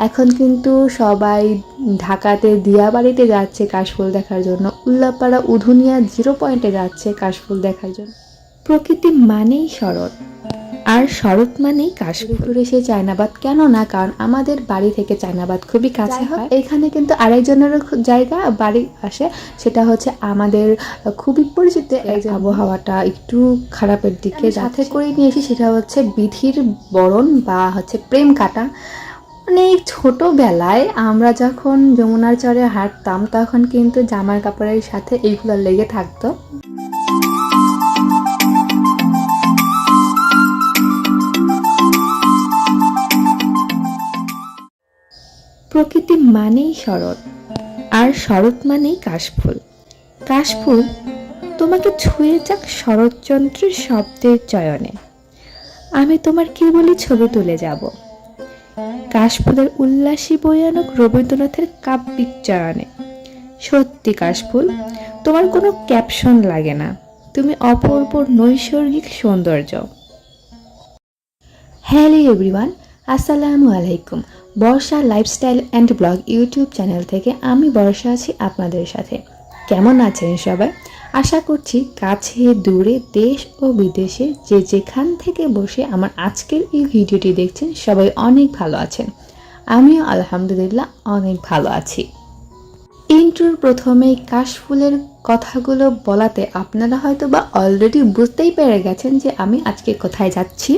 এখন কিন্তু সবাই ঢাকাতে দিয়াবাড়িতে যাচ্ছে কাশফুল দেখার জন্য। উল্লাপাড়া উধুনিয়া জিরো পয়েন্টে যাচ্ছে কাশফুল দেখার জন্য। প্রকৃতি মানেই শরৎ। আর শরৎ মানেই কাশফুল। সেই চায়নাবাদ কেন না? কারণ আমাদের বাড়ি থেকে চায়নাবাদ খুবই কাছে হয়। এখানে কিন্তু আরেকজনেরও খু- জায়গা বাড়ি আসে সেটা হচ্ছে আমাদের খুবই পরিচিত এই আবহাওয়াটা একটু খারাপের দিকে সাথে করে নিয়ে এসে সেটা হচ্ছে বিধির বরণ বা হচ্ছে প্রেম কাটা। অনেক ছোটবেলায় আমরা যখন যমুনার চরে হাঁটতাম, তখন কিন্তু জামার কাপড়ের সাথে এইগুলো লেগে থাকতো। প্রকৃতি মানেই শরৎ, আর শরৎ মানেই কাশফুল। কাশফুল তোমাকে ছুঁয়ে যাক শরৎচন্দ্রের শব্দের চয়নে। আমি তোমার কেবলই ছবি তুলে যাব। কাশফুলের উল্লাসী বয়ানক রবীন্দ্রনাথের কাব্যিক চয়নে সত্যি কাশফুল, তোমার কোনো ক্যাপশন লাগে না। তুমি অপূর্ব নৈসর্গিক সৌন্দর্য। হ্যালো এভরিওয়ান, আসসালামু আলাইকুম। Barsha lifestyle and vlog YouTube channel থেকে আমি বর্ষা আছি আপনাদের সাথে। কেমন আছেন সবাই? আশা করছি কাছে, দূরে, দেশ ও বিদেশে যে যেখান থেকে বসে আমার আজকের এই ভিডিওটি দেখছেন সবাই অনেক ভালো আছেন। আমিও আলহামদুলিল্লাহ অনেক ভালো আছি। ইন্ট্রোর প্রথমেই কাশফুলের কথাগুলো বলাতে আপনারা হয়তো বা অলরেডি বুঝতেই পেরে গেছেন যে আমি আজকে কোথায় যাচ্ছি।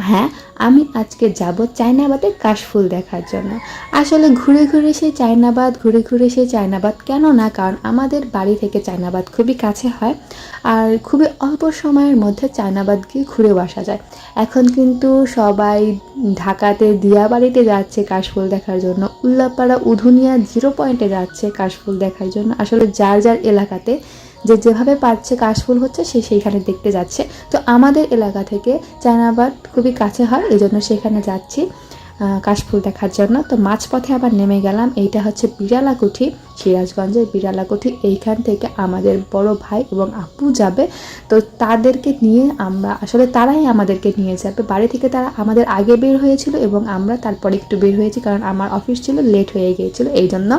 হ্যাঁ আমি আজকে যাব চায়নাবাদে কাশফুল দেখার জন্য। আসলে ঘুরে ঘুরে সেই চায়নাবাদ, ঘুরে ঘুরে সেই চায়নাবাদ কেন না? কারণ আমাদের বাড়ি থেকে চায়নাবাদ খুবই কাছে হয় আর খুবই অল্প সময়ের মধ্যে চায়নাবাদ গিয়ে ঘুরেও আসা যায়। এখন কিন্তু সবাই ঢাকাতে দিয়াবাড়িতে যাচ্ছে কাশফুল দেখার জন্য। উল্লাপাড়া, উধুনিয়া জিরো পয়েন্টে যাচ্ছে কাশফুল দেখার জন্য। আসলে যার যার এলাকাতে যে যেভাবে পাচ্ছে কাশফুল হচ্ছে, সে সেইখানে দেখতে যাচ্ছে। তো আমাদের এলাকা থেকে চায়নাবাদ খুবই কাছে হয় এই জন্য সেখানে যাচ্ছি কাশফুল দেখার জন্য। তো মাঝপথে আবার নেমে গেলাম, এইটা হচ্ছে বিড়ালাকুঠি, সিরাজগঞ্জের বিড়ালাকুঠি। এইখান থেকে আমাদের বড় ভাই এবং আপু যাবে। তো তাদেরকে নিয়ে আমরা, আসলে তারাই আমাদেরকে নিয়ে যাবে। বাড়ি থেকে তারা আমাদের আগে বের হয়েছিল এবং আমরা তারপরে একটু বের হয়েছি, কারণ আমার অফিস ছিল, লেট হয়ে গিয়েছিল এই জন্য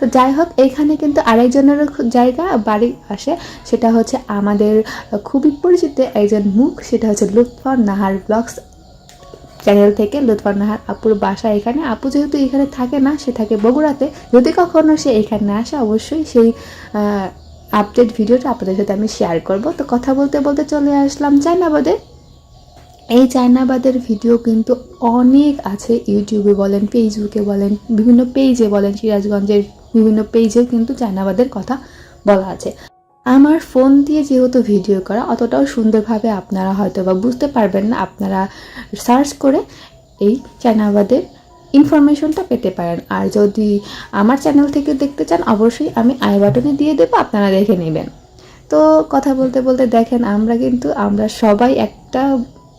তো যাই হোক এইখানে কিন্তু আরেকজনেরও খু- জায়গা বাড়ি আসে সেটা হচ্ছে আমাদের খুবই পরিচিত একজন মুখ, সেটা হচ্ছে লুৎফর নাহার ব্লগস চ্যানেল থেকে। লুৎফর নাহার আপুর বাসা এখানে। আপু যেহেতু এখানে থাকে না, সে থাকে বগুড়াতে। যদি কখনো সে এখানে আসে, অবশ্যই সেই আপডেট ভিডিওটা আপনাদের সাথে আমি শেয়ার করব। তো কথা বলতে বলতে চলে আসলাম চায়নাবাদে। এই চায়নাবাদের ভিডিও কিন্তু অনেক আছে ইউটিউবে বলেন ফেসবুকে বলেন, বিভিন্ন পেজে বলেন, সিরাজগঞ্জের বিভিন্ন পেজেও কিন্তু চায়নাবাদের কথা বলা আছে। আমার ফোন দিয়ে যেহেতু ভিডিও করা, অতটাও সুন্দরভাবে আপনারা হয়তো বা বুঝতে পারবেন না। আপনারা সার্চ করে এই চায়নাবাদের ইনফরমেশনটা পেতে পারেন। আর যদি আমার চ্যানেল থেকে দেখতে চান, অবশ্যই আমি আই বাটনে দিয়ে দেবো, আপনারা দেখে নেবেন। তো কথা বলতে বলতে দেখেন, আমরা কিন্তু, আমরা সবাই একটা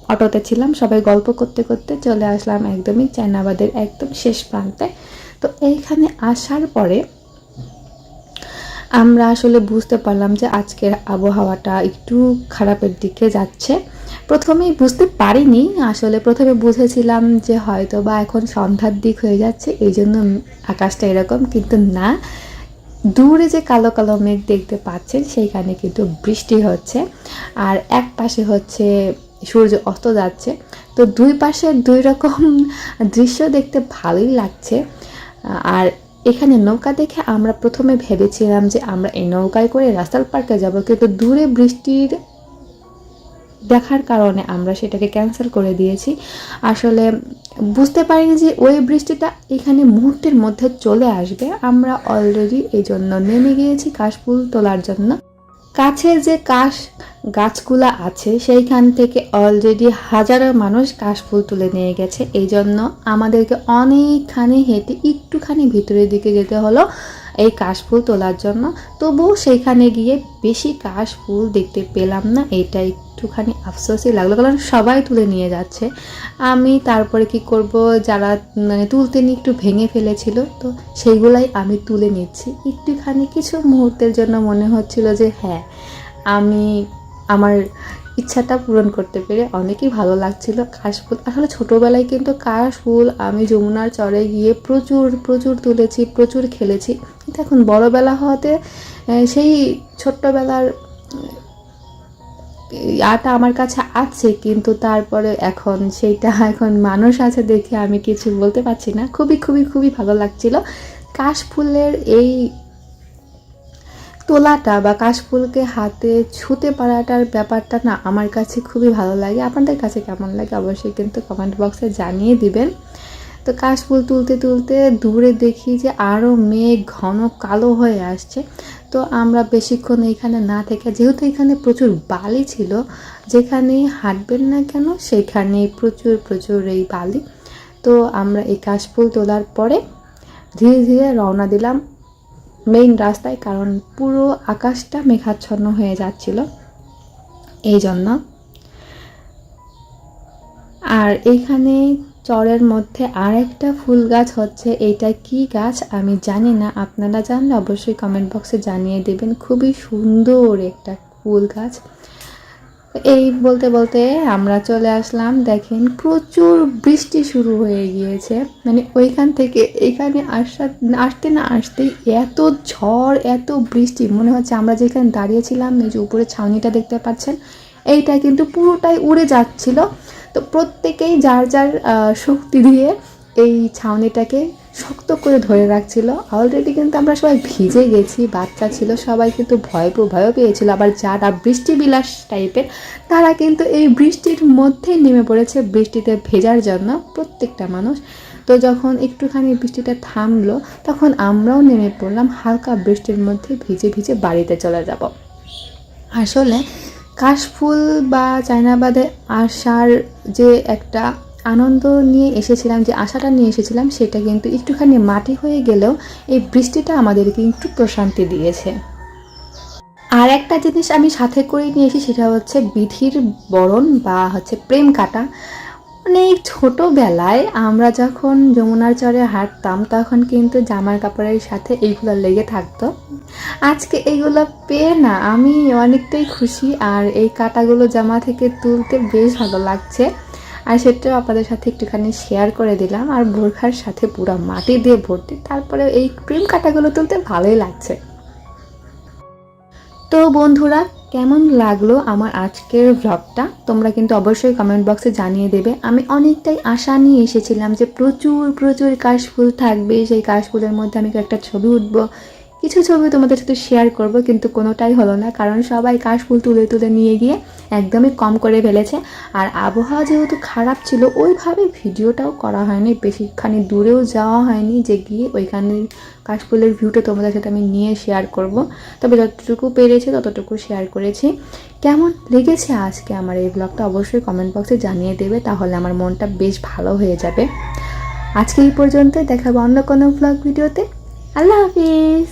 অটোতে ছিলাম, সবাই গল্প করতে করতে চলে আসলাম একদমই চায়নাবাদের একদম শেষ প্রান্তে। তো এইখানে আসার পরে আমরা আসলে বুঝতে পারলাম যে আজকের আবহাওয়াটা একটু খারাপের দিকে যাচ্ছে। প্রথমেই বুঝতে পারিনি, আসলে প্রথমে বুঝেছিলাম যে হয়তো বা এখন সন্ধ্যার দিক হয়ে যাচ্ছে এই জন্য আকাশটা এরকম, কিন্তু না। দূরে যে কালো কালো মেঘ দেখতে পাচ্ছেন, সেইখানে কিন্তু বৃষ্টি হচ্ছে। আর এক পাশে হচ্ছে সূর্য অস্ত যাচ্ছে। তো দুই পাশে দুই রকম দৃশ্য দেখতে ভালোই লাগছে। আর এখানে নৌকা দেখে আমরা প্রথমে ভেবেছিলাম যে আমরা এই নৌকায় করে রাস্তাল পার্কে যাব, কিন্তু দূরে বৃষ্টির দেখার কারণে আমরা সেটাকে ক্যান্সেল করে দিয়েছি। আসলে বুঝতে পারিনি যে ওই বৃষ্টিটা এখানে মুহূর্তের মধ্যে চলে আসবে। আমরা অলরেডি এই জন্য নেমে গিয়েছি কাশফুল তোলার জন্য। কাছে যে কাশ গাছগুলা আছে, সেইখান থেকে অলরেডি হাজারো মানুষ কাশফুল তুলে নিয়ে গেছে। এই জন্য আমাদেরকে অনেকখানি হেঁটে একটুখানি ভিতরের দিকে যেতে হলো। এই কাশফুল তোলার জন্য। তবুও সেইখানে গিয়ে বেশি কাশফুল দেখতে পেলাম না, এটা একটুখানি আফসোসই লাগল, কারণ সবাই তুলে নিয়ে যাচ্ছে। আমি তারপরে কি করব, যারা মানে তুলতে নিয়ে একটু ভেঙে ফেলেছিল, তো সেইগুলাই আমি তুলে নিচ্ছি। একটুখানি কিছু মুহূর্তের জন্য মনে হচ্ছিল যে হ্যাঁ আমি আমার ইচ্ছাটা পূরণ করতে পেরে অনেকই ভালো লাগছিল কাশফুল আসলে ছোটোবেলায় কিন্তু কাশফুল আমি যমুনার চরে গিয়ে প্রচুর প্রচুর তুলেছি, প্রচুর খেলেছি। কিন্তু এখন বড়বেলা হওয়াতে সেই ছোট্টবেলার আটা আমার কাছে আছে কিন্তু তারপরে এখন সেইটা এখন মানুষ আছে দেখে আমি কিছু বলতে পারছি না। খুবই খুবই খুবই ভালো লাগছিল। কাশফুলের এই তোলাটা বা কাশফুলকে হাতে ছুতে পারাটার ব্যাপারটা না আমার কাছে খুবই ভালো লাগে। আপনাদের কাছে কেমন লাগে অবশ্যই কিন্তু কমেন্ট বক্সে জানিয়ে দিবেন। তো কাশফুল তুলতে তুলতে দূরে দেখি যে আরও মেঘ ঘন কালো হয়ে আসছে। তো আমরা বেশিক্ষণ এখানে না থেকে, যেহেতু এখানে প্রচুর বালি ছিল যেখানে হাঁটবেন না কেন সেখানে প্রচুর প্রচুর এই বালি। তো আমরা এই কাশফুল তোলার পরে ধীরে ধীরে রওনা দিলাম মেইন রাস্তায়, কারণ পুরো আকাশটা মেঘাচ্ছন্ন হয়ে যাচ্ছিল এই জন্য আর এখানে চরের মধ্যে আরেকটা ফুল গাছ হচ্ছে, এইটা কি গাছ আমি জানি না, আপনারা জানলে অবশ্যই কমেন্ট বক্সে জানিয়ে দেবেন। খুবই সুন্দর একটা ফুল গাছ। এই বলতে বলতে আমরা চলে আসলাম, দেখেন প্রচুর বৃষ্টি শুরু হয়ে গিয়েছে। মানে ওইখান থেকে এখানে আসা, আসতে না আসতেই এত ঝড়, এত বৃষ্টি। মনে হচ্ছে আমরা যেখানে দাঁড়িয়েছিলাম এই যে উপরে ছাউনিটা দেখতে পাচ্ছেন, এইটা কিন্তু পুরোটাই উড়ে যাচ্ছিল। তো প্রত্যেকেই যার যার শক্তি দিয়ে এই ছাউনিটাকে শক্ত করে ধরে রাখছিল। অলরেডি কিন্তু আমরা সবাই ভিজে গেছি, বাচ্চা ছিল, সবাই কিন্তু ভয় ভয়ও পেয়েছিল। আবার যারা বৃষ্টি বিলাস টাইপের তারা কিন্তু এই বৃষ্টির মধ্যেই নেমে পড়েছে বৃষ্টিতে ভেজার জন্য প্রত্যেকটা মানুষ। তো যখন একটুখানি বৃষ্টিটা থামলো, তখন আমরাও নেমে পড়লাম হালকা বৃষ্টির মধ্যে ভিজে ভিজে বাড়িতে চলে যাব। আসলে কাশফুল বা চায়নাবাদে আসার যে একটা আনন্দ নিয়ে এসেছিলাম, যে আশাটা নিয়ে এসেছিলাম, সেটা কিন্তু একটুখানি মাটি হয়ে গেলেও এই বৃষ্টিটা আমাদেরকে একটু প্রশান্তি দিয়েছে। আর একটা জিনিস আমি সাথে করে নিয়ে এসেছি সেটা হচ্ছে বিধির বরণ বা হচ্ছে প্রেম কাটা। মানে ছোটোবেলায় আমরা যখন যমুনার চরে হাঁটতাম, তখন কিন্তু জামার কাপড়ের সাথে এইগুলো লেগে থাকতো। আজকে এইগুলো পেয়ে না আমি অনেকটাই খুশি, আর এই কাটাগুলো জামা থেকে তুলতে বেশ ভালো লাগছে। আর সেটাও আপনাদের সাথে একটুখানি শেয়ার করে দিলাম। আর বোরখার সাথে পুরো মাটি দিয়ে ভর্তি। তারপরে এই ক্রিম কাটাগুলো তুলতে ভালোই লাগছে। তো বন্ধুরা, কেমন লাগল আমার আজকের ভ্লগটা তোমরা কিন্তু অবশ্যই কমেন্ট বক্সে জানিয়ে দেবে। আমি অনেকটাই আশা নিয়ে এসেছিলাম যে প্রচুর প্রচুর কাশফুল থাকবে। সেই কাশফুলের মধ্যে আমি একটা ছবি উঠবো। কিছু ছবি তোমাদের সাথে শেয়ার করব, কিন্তু কোনোটাই হলো না, কারণ সবাই কাশফুল তুলে তুলে নিয়ে গিয়ে একদমই কম করে ফেলেছে। আর আবহাওয়া যেহেতু খারাপ ছিল, ওইভাবে ভিডিওটাও করা হয়নি বেশিখানি দূরেও যাওয়া হয়নি, যে গিয়ে ওইখানে কাশফুলের ভিউটা তোমাদের সাথে আমি নিয়ে শেয়ার করব। তবে যতটুকু পেরেছি, ততটুকু শেয়ার করেছি। কেমন লেগেছে আজকে আমার এই ব্লগটা অবশ্যই কমেন্ট বক্সে জানিয়ে দেবে, তাহলে আমার মনটা বেশ ভালো হয়ে যাবে। আজকে এই পর্যন্ত দেখাবো অন্য কোনো ব্লগ ভিডিওতে আল্লাহ হাফিজ!